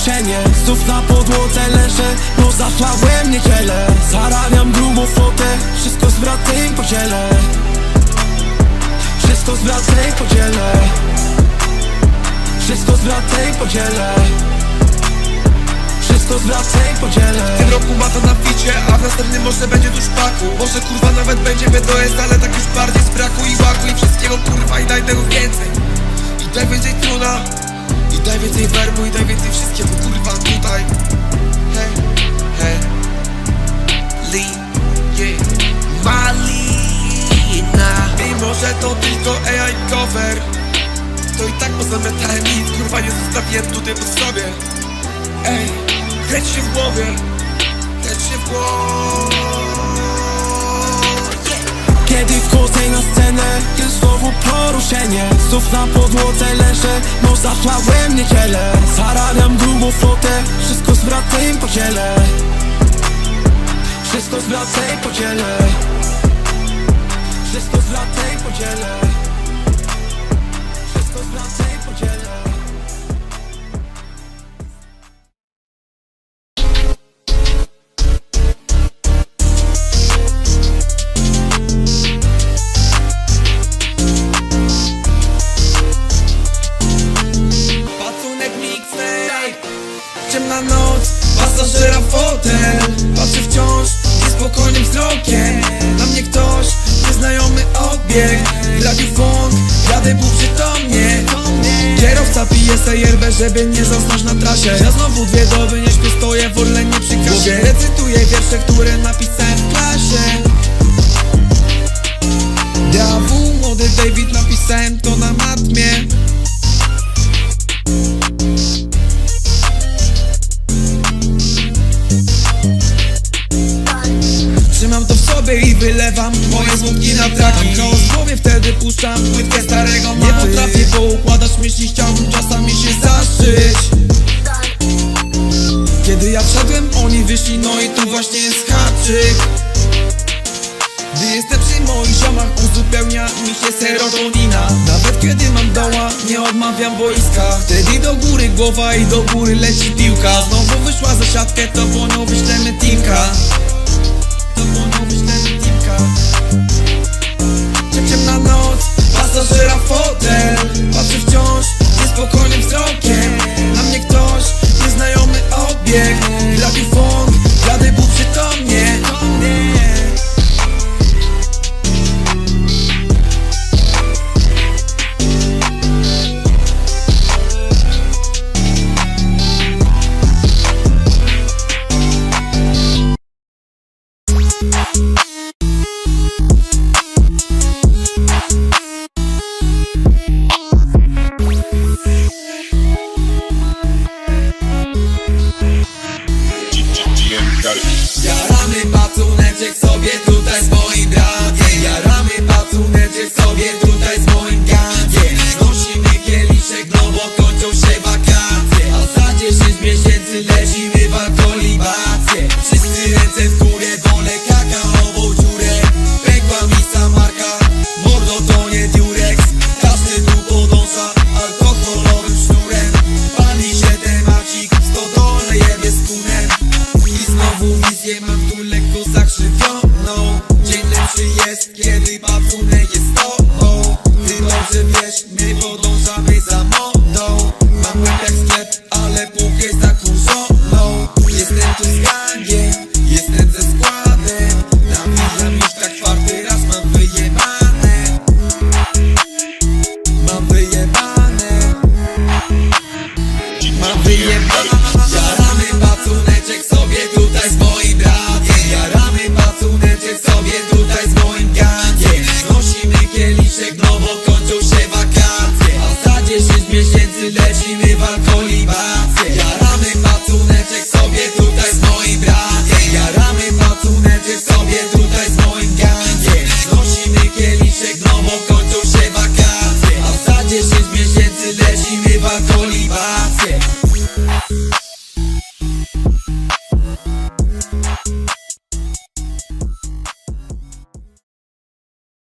zmuszenie Znów na podłodze leżę, bo zaszlałem niedzielę. Zarabiam grubą fotę, wszystko z bratem podzielę. Wszystko z bratem podzielę. Wszystko z bratem podzielę. Wszystko zwracaj podzielę. W tym roku na ficie, a w następnym może będzie tu szpaku Może kurwa nawet będzie BDS, ale tak już bardziej z braku i łaku. I wszystkiego kurwa i daj tego więcej. I tak daj więcej truna daj więcej werbu i daj więcej wszystkiego kurwa tutaj. Hej, hej Lee, yeah Malina Mimo, że to tylko AI cover To i tak pozamiatałem nic Kurwa nie zostawiłem tutaj po sobie. Ej, kręć się w głowie Kręć się w głowie poruszenie Znów na podłodze leżę No zapłałem niedzielę Zarabiam grubą flotę Wszystko zwracę i podzielę Wszystko zwracę i podzielę Wszystko zwracę i podzielę Ciemna noc, pasażera fotel Patrzę wciąż niespokojnym wzrokiem. Na mnie ktoś, nieznajomy obieg Radiu funk, jadę był przytomnie Kierowca pije sejerbę, żeby nie zasnąć na trasie. Ja znowu dwie doby nie śpię, stoję w Orlenie przy kasie. Recytuję wiersze, które napisałem wylewam moje smutki na traki chaos w głowie, wtedy puszczam płytkę starego mapy Nie potrafię poukładać myśli, chciałbym czasami się zaszyć. Kiedy ja wszedłem, oni wyszli, no i tu właśnie jest haczyk. Gdy jestem przy moich ziomach uzupełnia mi się serotonina. Nawet kiedy mam doła, nie odmawiam boiska Wtedy do góry głowa i do góry leci piłka. Znowu wyszła za siatkę, to po nią wyślemy teamka sobie tutaj z moim wiesz, my podążamy za modą. Mam jak sklep, ale pół jest zakurzoną Jestem tu z gangiem, jestem ze składem. Nawijam już tak czwarty raz, mam wyjebane. Mam wyjebane. Mam wyjebane. Jaramy pacuneczek sobie tutaj z moim bratem. Jaramy pacuneczek sobie tutaj z moim gangiem Nosimy kieliszek, no bo kończą się miesięcy lecimy w alkoholibację Jaramy pacuneczek sobie tutaj z moim bratem. Jaramy pacuneczek sobie tutaj z moim gangiem Nosimy kieliszek, no bo kończą się wakacje. A za 10 miesięcy lecimy w alkoholibację